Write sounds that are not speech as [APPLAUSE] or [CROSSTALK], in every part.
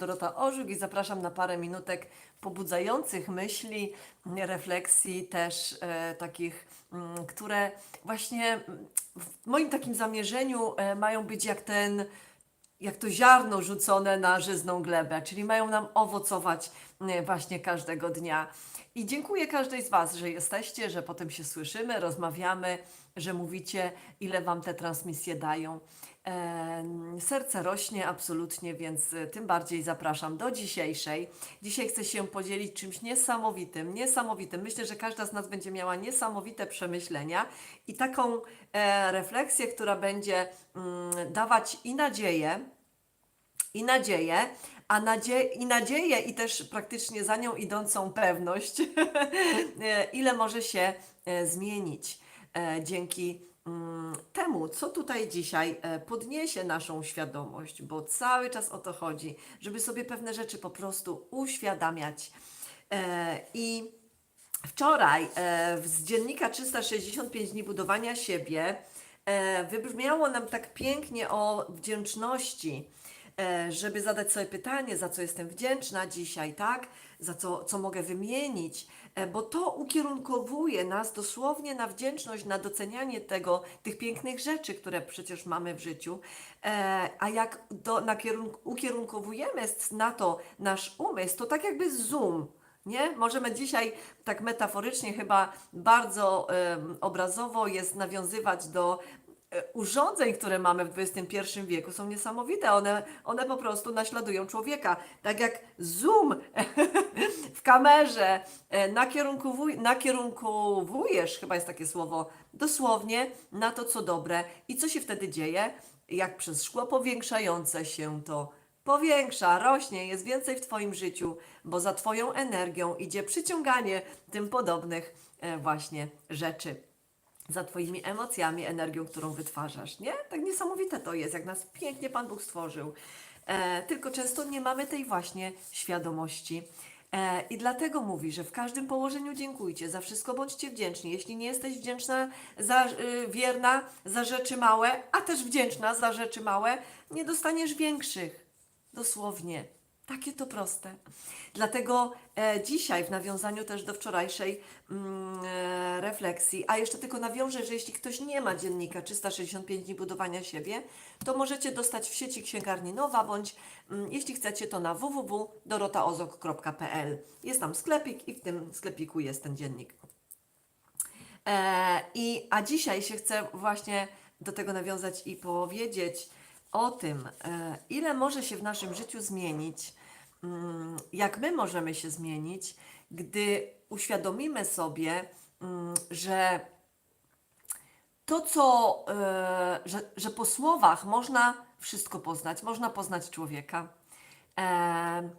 Dorota Orzuk i zapraszam na parę minutek pobudzających myśli, refleksji też e, takich, mm, które właśnie w moim takim zamierzeniu e, mają być jak ten, jak to ziarno rzucone na żyzną glebę, czyli mają nam owocować właśnie każdego dnia. I dziękuję każdej z Was, że jesteście, że potem się słyszymy, rozmawiamy, że mówicie, ile Wam te transmisje dają. Em, Serce rośnie absolutnie, więc e, tym bardziej zapraszam do dzisiejszej. Dzisiaj chcę się podzielić czymś niesamowitym, niesamowitym. Myślę, że każda z nas będzie miała niesamowite przemyślenia i taką e, refleksję, która będzie mm, dawać i nadzieję, i nadzieję, a nadzie i nadzieję i też praktycznie za nią idącą pewność, [LAUGHS] ile może się e, zmienić e, dzięki mm, temu, co tutaj dzisiaj e, podniesie naszą świadomość, bo cały czas o to chodzi, żeby sobie pewne rzeczy po prostu uświadamiać. I Wczoraj z dziennika 365 dni budowania siebie wybrzmiało nam tak pięknie o wdzięczności, żeby zadać sobie pytanie, za co jestem wdzięczna dzisiaj, tak? Za co, co mogę wymienić, e, bo to ukierunkowuje nas dosłownie na wdzięczność, na docenianie tego, tych pięknych rzeczy, które przecież mamy w życiu. E, a jak do, na kierunk- ukierunkowujemy na to nasz umysł, to tak jakby zoom, nie? Możemy dzisiaj tak metaforycznie, chyba bardzo obrazowo jest nawiązywać do e, urządzeń, które mamy w XXI wieku. Są niesamowite. One, one po prostu naśladują człowieka. Tak jak zoom [LAUGHS] w kamerze e, nakierunkowuj, nakierunkowujesz, chyba jest takie słowo, dosłownie na to, co dobre. I co się wtedy dzieje? Jak przez szkło powiększające się to powiększa, rośnie, jest więcej w Twoim życiu, bo za Twoją energią idzie przyciąganie tym podobnych e, właśnie rzeczy. Za Twoimi emocjami, energią, którą wytwarzasz, nie? Tak niesamowite to jest, jak nas pięknie Pan Bóg stworzył. E, tylko często nie mamy tej właśnie świadomości. E, I dlatego mówi, że w każdym położeniu dziękujcie, za wszystko bądźcie wdzięczni. Jeśli nie jesteś wdzięczna, za, y, wierna za rzeczy małe, a też wdzięczna za rzeczy małe, nie dostaniesz większych. Dosłownie. Takie to proste. Dlatego e, dzisiaj, w nawiązaniu też do wczorajszej mm, e, refleksji, a jeszcze tylko nawiążę, że jeśli ktoś nie ma dziennika 365 dni budowania siebie, to możecie dostać w sieci księgarni Nowa, bądź mm, jeśli chcecie, to na www.dorotaozok.pl. Jest tam sklepik i w tym sklepiku jest ten dziennik. E, i, a dzisiaj się chcę właśnie do tego nawiązać i powiedzieć o tym, ile może się w naszym życiu zmienić, jak my możemy się zmienić, gdy uświadomimy sobie, mm, że to, co, e, że, że po słowach można wszystko poznać, można poznać człowieka, e,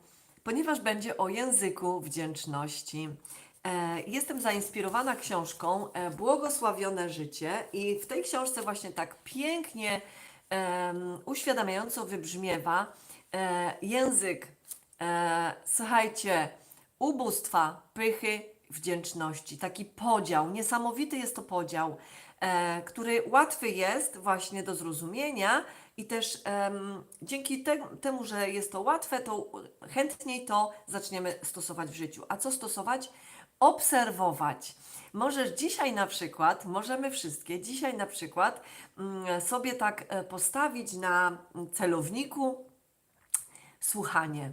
ponieważ będzie o języku wdzięczności. E, jestem zainspirowana książką Błogosławione życie i w tej książce właśnie tak pięknie uświadamiająco wybrzmiewa język, e, słuchajcie, ubóstwa, pychy, wdzięczności. Taki podział, niesamowity jest to podział, e, który łatwy jest właśnie do zrozumienia i też dzięki te, temu, że jest to łatwe, to chętniej to zaczniemy stosować w życiu. A co stosować? Obserwować. Możesz dzisiaj na przykład, możemy wszystkie, dzisiaj na przykład mm, sobie tak e, postawić na celowniku słuchanie.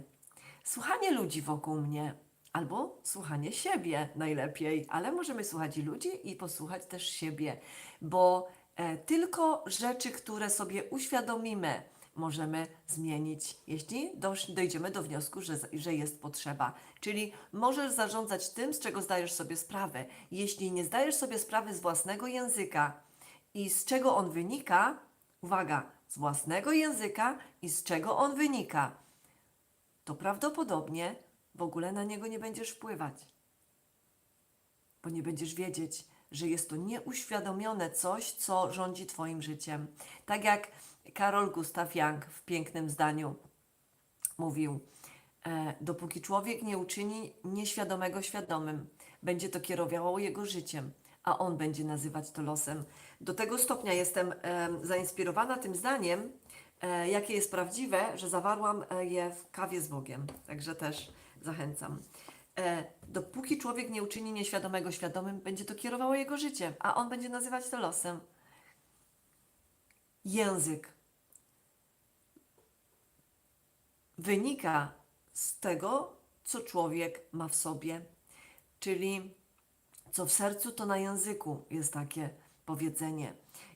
Słuchanie ludzi wokół mnie, albo słuchanie siebie najlepiej, ale możemy słuchać i ludzi i posłuchać też siebie, bo e, tylko rzeczy, które sobie uświadomimy, możemy zmienić, jeśli dojdziemy do wniosku, że, że jest potrzeba. Czyli możesz zarządzać tym, z czego zdajesz sobie sprawę. Jeśli nie zdajesz sobie sprawy z własnego języka i z czego on wynika, uwaga, z własnego języka i z czego on wynika, to prawdopodobnie w ogóle na niego nie będziesz wpływać. Bo nie będziesz wiedzieć, że jest to nieuświadomione coś, co rządzi Twoim życiem. Tak jak Karol Gustav Young w pięknym zdaniu mówił, e, dopóki człowiek nie uczyni nieświadomego świadomym, będzie to kierowało jego życiem, a on będzie nazywać to losem. Do tego stopnia jestem em, zainspirowana tym zdaniem, jakie jest prawdziwe, że zawarłam e, je w kawie z Bogiem. Także też zachęcam. E, dopóki człowiek nie uczyni nieświadomego świadomym, będzie to kierowało jego życiem, a on będzie nazywać to losem. Język wynika z tego, co człowiek ma w sobie. Czyli co w sercu, to na języku jest takie powiedzenie.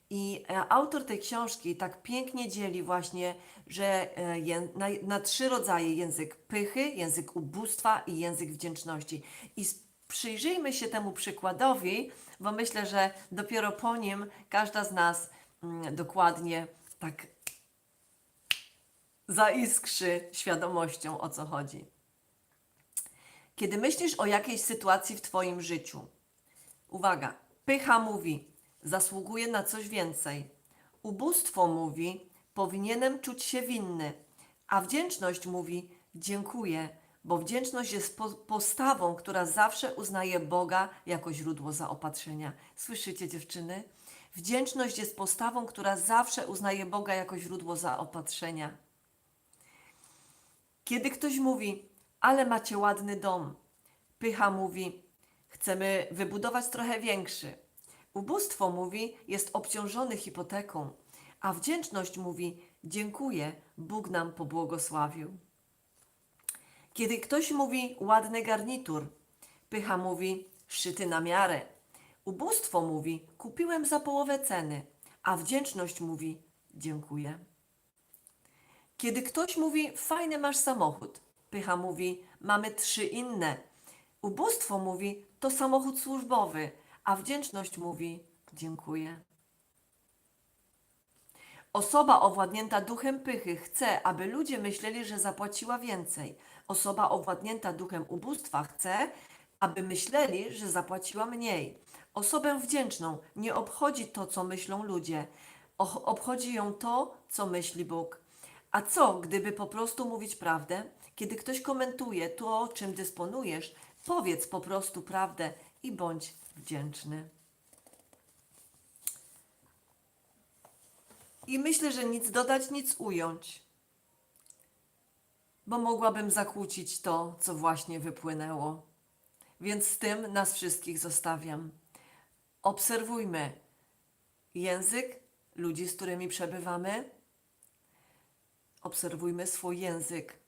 I e, autor tej książki tak pięknie dzieli właśnie, że e, na, na trzy rodzaje język pychy, język ubóstwa i język wdzięczności. I przyjrzyjmy się temu przykładowi, bo myślę, że dopiero po nim każda z nas mm, dokładnie tak zaiskrzy świadomością, o co chodzi. Kiedy myślisz o jakiejś sytuacji w Twoim życiu, uwaga, pycha mówi, zasługuję na coś więcej. Ubóstwo mówi, powinienem czuć się winny. A wdzięczność mówi, dziękuję, bo wdzięczność jest po postawą, która zawsze uznaje Boga jako źródło zaopatrzenia. Słyszycie, dziewczyny? Wdzięczność jest postawą, która zawsze uznaje Boga jako źródło zaopatrzenia. Kiedy ktoś mówi, ale macie ładny dom, pycha mówi, chcemy wybudować trochę większy. Ubóstwo mówi, jest obciążony hipoteką, a wdzięczność mówi, dziękuję, Bóg nam pobłogosławił. Kiedy ktoś mówi ładny garnitur, pycha mówi szyty na miarę. Ubóstwo mówi kupiłem za połowę ceny, a wdzięczność mówi dziękuję. Kiedy ktoś mówi fajny masz samochód, pycha mówi mamy trzy inne. Ubóstwo mówi to samochód służbowy, a wdzięczność mówi dziękuję. Osoba owładnięta duchem pychy chce, aby ludzie myśleli, że zapłaciła więcej. Osoba owładnięta duchem ubóstwa chce, aby myśleli, że zapłaciła mniej. Osobę wdzięczną nie obchodzi to, co myślą ludzie. Obchodzi ją to, co myśli Bóg. A co, gdyby po prostu mówić prawdę? Kiedy ktoś komentuje to, czym dysponujesz, powiedz po prostu prawdę i bądź wdzięczny. I myślę, że nic dodać, nic ująć, bo mogłabym zakłócić to, co właśnie wypłynęło. Więc z tym nas wszystkich zostawiam. Obserwujmy język ludzi, z którymi przebywamy. Obserwujmy swój język.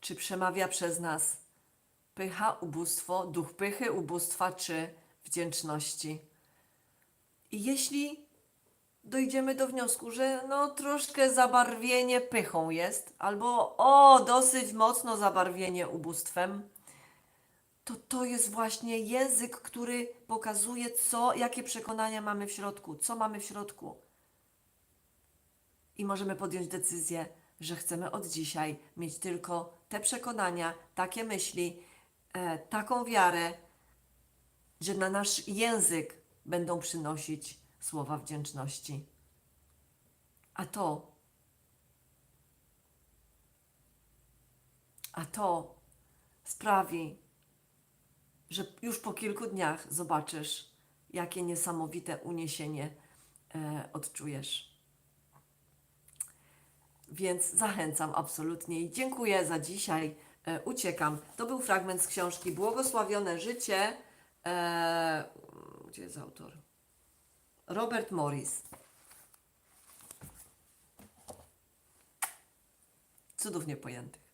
Czy przemawia przez nas pycha, ubóstwo, duch pychy, ubóstwa czy wdzięczności? I jeśli dojdziemy do wniosku, że no troszkę zabarwienie pychą jest, albo o, dosyć mocno zabarwienie ubóstwem, to to jest właśnie język, który pokazuje, co, jakie przekonania mamy w środku, co mamy w środku. I możemy podjąć decyzję, że chcemy od dzisiaj mieć tylko te przekonania, takie myśli, taką wiarę, że na nasz język będą przynosić słowa wdzięczności. A to, a to sprawi, że już po kilku dniach zobaczysz, jakie niesamowite uniesienie e, odczujesz. Więc zachęcam absolutnie i dziękuję za dzisiaj. E, uciekam. To był fragment z książki Błogosławione życie. E, gdzie jest autor? Robert Morris. Cudów niepojętych.